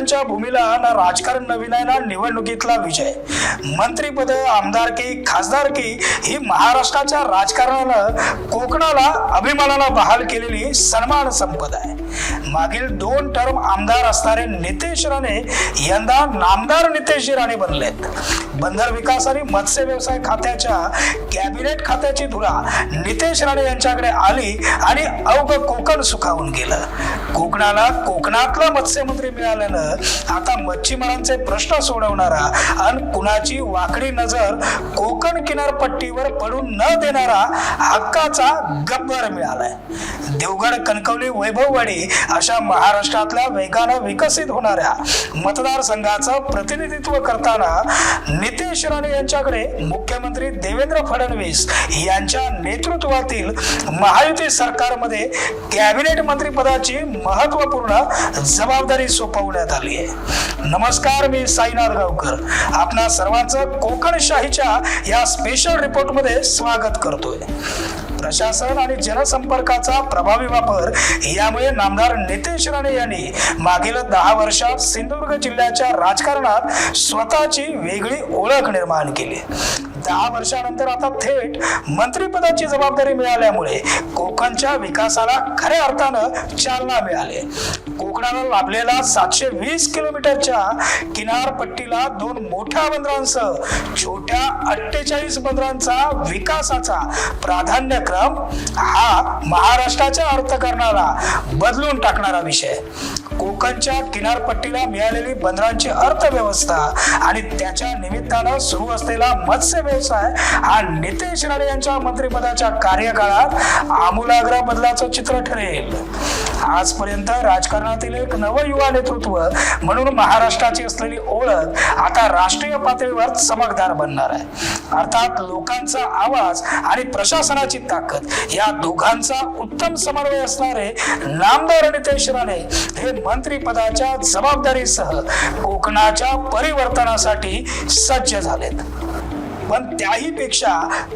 कोकणच्या भूमीला ना राजकारण नवीन आहे ना निवडणुकीतला विजय. मंत्रीपद आमदारकी खासदारकी ही महाराष्ट्राच्या राजकारणाला कोकणाला अभिमानाला बहाल केलेली सन्मान संपदा आहे. मागील दोन टर्म आमदार असणारे नितेश राणे यंदा नामदार नितेश राणे बनलेत. बंदर विकास आणि मत्स्य व्यवसाय खात्याच्या कॅबिनेट खात्याची धुरा नितेश राणे यांच्याकडे आली आणि अवघ कोकण सुखावून गेलं. कोकणाला कोकणातला मत्स्यमंत्री मिळाल्यानं आता मच्छीमारांचे प्रश्न सोडवणारा आणि कुणाची वाकडी नजर कोकण किनारपट्टीवर पडून न देणारा हक्काचा गब्बर मिळालाय. देवगड कणकवली वैभववाडी अशा महाराष्ट्रातल्या वेगानं विकसित होणाऱ्या मतदारसंघाचं प्रतिनिधित्व करताना नितेश राणे यांच्याकडे मुख्यमंत्री देवेंद्र फडणवीस यांच्या नेतृत्वातील महायुती सरकारमध्ये कॅबिनेट मंत्रीपदाची महत्त्वपूर्ण जबाबदारी सोपवण्यात आली आहे. नमस्कार मी साईनाथ गावकर. आपणा सर्वांचं कोकणशाहीच्या या स्पेशल रिपोर्टमध्ये स्वागत करतोय. प्रशासन आणि जनसंपर्काचा प्रभावी वापर यामुळे नामदार नितेश राणे यांनी मागील दहा वर्षात सिंधुदुर्ग जिल्ह्याच्या राजकारणात स्वतःची वेगळी ओळख निर्माण केली. दहा वर्षानंतर आता थेट मंत्रीपदाची जबाबदारी मिळाल्यामुळे कोकणच्या विकासाला खऱ्या अर्थानं चालना मिळाली. कोकणाला लाभलेला सातशे वीस किलोमीटरच्या किनारपट्टीला दोन मोठ्या बंदरांसह छोट्या अठ्ठेचाळीस बंदरांचा विकासाचा प्राधान्यक्रम हा महाराष्ट्राच्या अर्थकारणाला बदलून टाकणारा विषय. कोकणच्या किनारपट्टीला मिळालेली बंदरांची अर्थव्यवस्था आणि त्याच्या निमित्तानं सुरू असलेला मत्स्य व्यवसाय हा नितेश राणे यांच्या मंत्रिपदाच्या कार्यकाळात आमूलाग्र बदलाचं चित्र ठरेल. आजपर्यंत राजकारणातील एक नवयुवा नेतृत्व म्हणून महाराष्ट्राची असलेली ओळख आता राष्ट्रीय पातळीवर चमकदार बनणार आहे. अर्थात लोकांचा आवाज आणि प्रशासनाची ताकद या दोघांचा उत्तम समन्वय असणारे नामदार नितेश राणे हे मंत्रिपदाच्या जबाबदारीसह कोकणाच्या परिवर्तनासाठी सज्ज झालेत. पण त्याही पेक्षा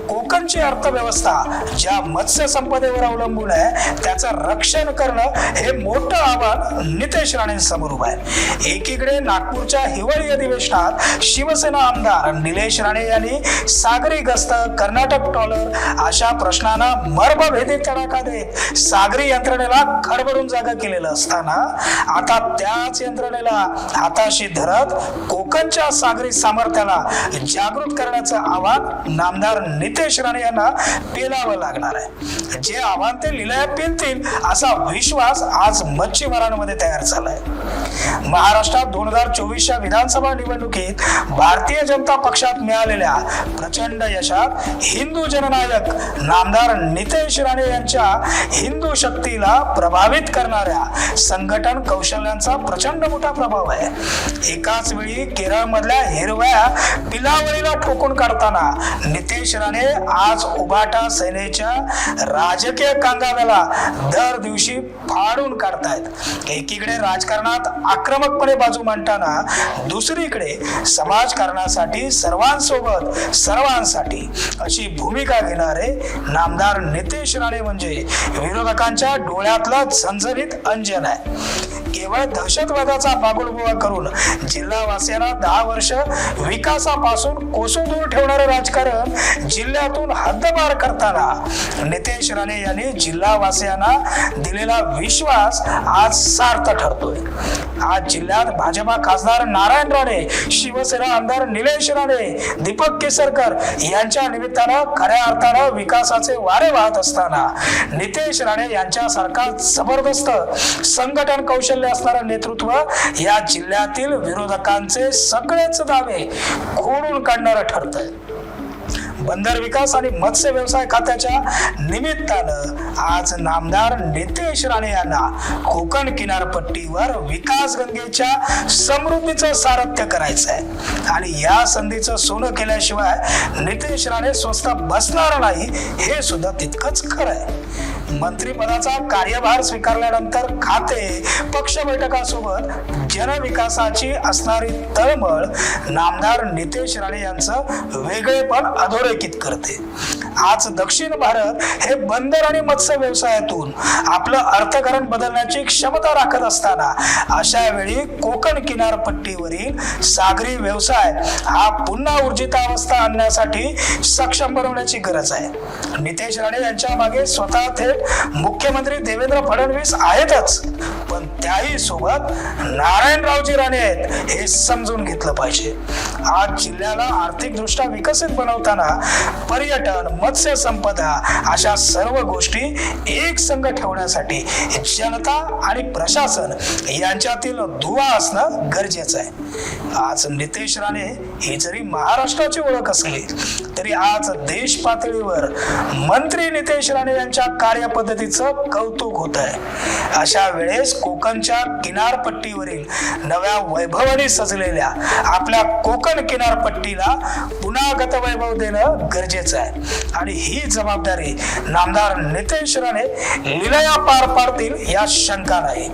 कोकणची अर्थव्यवस्था ज्या मत्स्य संपदेवर अवलंबून आहे त्याचं रक्षण करणं हे मोठं आव्हान नितेश राणे समोर उभं आहे. एकीकडे नागपूरच्या हिवाळी अधिवेशनात शिवसेना आमदार निलेश राणे यांनी सागरी गस्त कर्नाटक टॉलर अशा प्रश्नांना मर्मभेदी तडाखा देत सागरी यंत्रणेला खडबडून जागा केलेलं असताना आता त्याच यंत्रणेला हाताशी धरत कोकणच्या सागरी सामर्थ्याला जागृत करण्याचं आव्हान नामदार नितेश राणे यांना पेलावं लागणार आहे. जे आव्हान ते लिलाया पेलतील असा विश्वास आज मच्छीमारांमध्ये तयार झालाय. महाराष्ट्रात दोन हजार चोवीसच्या विधानसभा निवडणुकीत भारतीय जनता पक्षात मिळालेल्या प्रचंड यशात हिंदू जननायक नामदार नितेश राणे यांच्या हिंदू शक्तीला प्रभावित करणाऱ्या संघटन कौशल्यांचा प्रचंड मोठा प्रभाव आहे. एकाच वेळी केरळमधल्या हिरव्या पिलावळीला ठोकून काढताना नितेश राणे आज उभाटा सेनेच्या राजकीय कांगाव्याला दर दिवशी फाडून काढतायत. एकीकडे राजकारणात आक्रमकपणे बाजू मांडताना दुसरीकडे समाजकारणासाठी सर्वांसोबत सर्वांसाठी अशी भूमिका घेणारे नामदार नितेश राणे म्हणजे विरोधकांच्या डोळ्यातलं झंझरीत अंजन आहे. केवळ दहशतवादाचा पागोलबोळा करून जिल्हावासियांना दहा वर्ष विकासापासून कोसळून दूर ठेवणारं राजकारण जिल्ह्यातून हद्दपार करताना नितेश राणे यांनी जिल्हावासियांना दिलेला विश्वास आज सार्थ ठरतोय. आज जिल्ह्यात भाजपा खासदार नारायण राणे शिवसेना आमदार निलेश राणे दीपक केसरकर यांच्या निमित्तानं खऱ्या अर्थानं विकासाचे वारे वाहत असताना नितेश राणे यांच्यासारखा जबरदस्त संघटन कौशल्य असणारं नेतृत्व या जिल्ह्यातील विरोधकांचे सगळेच दावे खोडून काढणारं ठरतंय. बंदर विकास आणि मत्स्य व्यवसाय खात्याच्या निमित्तानं आज नामदार नितेश राणे यांना कोकण किनारपट्टीवर विकास गंगेच्या समृद्धीचं सारथ्य करायचं आहे आणि या संधीचं सोनं केल्याशिवाय नितेश राणे स्वस्त बसणार नाही हे सुद्धा तितकंच खरं आहे मंत्रिपदाचा कार्यभार स्वीकारल्यानंतर खाते पक्ष बैठकासोबत जनविकासाची असणारी तळमळ नामदार नितेश राणे यांचं वेगळेपण अधोरेखित करते. आज दक्षिण भारत हे बंदर आणि मत्स्य व्यवसायातून आपलं अर्थकारण बदलण्याची क्षमता राखत असताना अशा वेळी कोकण किनारपट्टीवरील सागरी व्यवसाय हा पुन्हा ऊर्जितावस्था आणण्यासाठी सक्षम बनवण्याची गरज आहे. नितेश राणे यांच्या मागे स्वतः थेट मुख्यमंत्री देवेंद्र फडणवीस आहेतच पण त्याही सोबत नारायणरावजी राणे आहेत हे समजून घेतलं पाहिजे. आज जिल्ह्याला आर्थिकदृष्ट्या विकसित बनवताना पर्यटन मत्स्य संपदा अशा सर्व गोष्टी एक संघ ठेवण्यासाठी जनता आणि प्रशासन यांच्यातील दुवा असणं गरजेचं आहे. आज नितेश राणे ही जरी महाराष्ट्राची ओळख असली तरी आज देश पातळीवर मंत्री नितेश राणे यांच्या कार्य पद्धतीचं कौतुक होत आहे अशा वेळेस कोकणच्या किनारपट्टीवरील नव्या वैभवाने सजलेल्या आपल्या कोकण किनारपट्टीला पुन्हा गतवैभव देणं गरजेचं आहे. आणि ही जबाबदारी नामदार नितेश राणे लिलया पार पाडतील या शंका नाही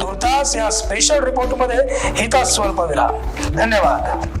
तुर्तास या स्पेशल रिपोर्टमध्ये हिता स्वल्पविराम धन्यवाद.